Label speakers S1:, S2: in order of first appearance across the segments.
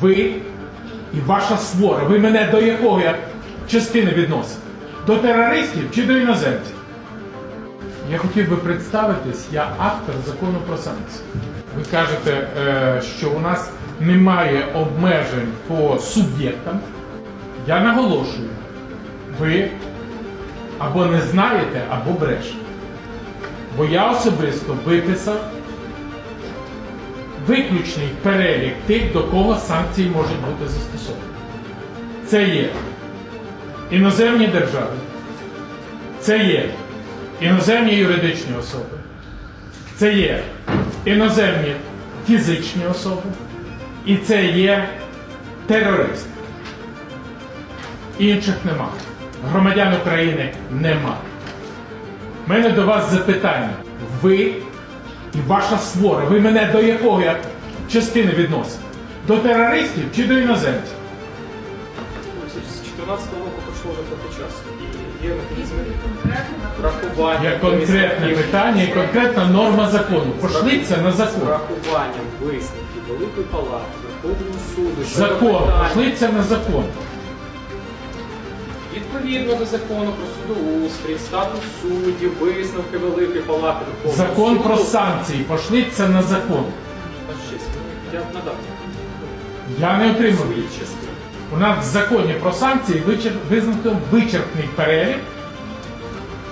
S1: Ви і ваша свора. Ви мене до якого я частини відносите? До терористів чи до іноземців? Я хотів би представитись, я автор закону про санкції. Ви кажете, е, що у нас немає обмежень по суб'єктам. Я наголошую, ви або не знаєте, або брешете. Бо я особисто виписав виключний перелік тих, до кого санкції можуть бути застосовані. Це є іноземні держави, це є іноземні юридичні особи, це є іноземні фізичні особи, і це є терористи. Інших нема. Громадян України нема. У мене до вас запитання. Ви і ваша свора, ви мене до якого я частини відносите? До терористів чи до іноземців?
S2: З 2014 року пройшло вже трохи часу. І є механізми врахування.
S1: Є конкретне
S2: висновків-
S1: питання і конкретна норма закону. Пошліться на
S2: З
S1: закон.
S2: врахуванням висновків Великої Палати, Верховного суду. щодо
S1: Закон,
S2: питань,
S1: пошліться на закон.
S2: Відповідно до закону про судоустрій, статус суддів, висновки Великої Палати Верховного
S1: Закон
S2: суду.
S1: про санкції, пошліться на закон.
S2: Я надав
S1: Я не отримав.
S2: свої частини.
S1: У нас в законі про санкції вичер- вичерпний перелік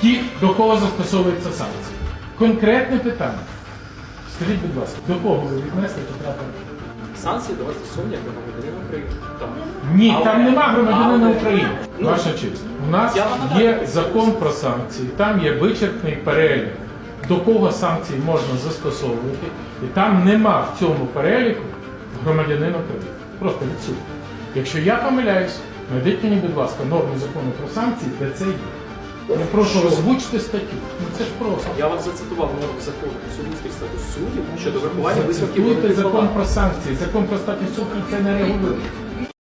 S1: тих, до кого застосовуються санкції. Конкретне питання. Скажіть, будь ласка, до кого ви віднесли Петра Порошенка?
S2: Санкції до вас стосовні як до громадянина України. Так.
S1: Ні,
S2: Але-
S1: там нема громадянина
S2: але-
S1: України.
S2: Ну,
S1: Ваша честь. У нас є закон про санкції, там є вичерпний перелік, до кого санкції можна застосовувати, і там нема в цьому переліку громадянина України. Просто відсутній. Якщо я помиляюсь, знайдіть мені, будь ласка, норму закону про санкції, де це є. Я прошу озвучити статтю. Ну це ж просто.
S2: Я вам зацитував норму закону про судоустрій статус суддів щодо врахування висновків
S1: закон про санкції. Закон про статус суддів це не регулює.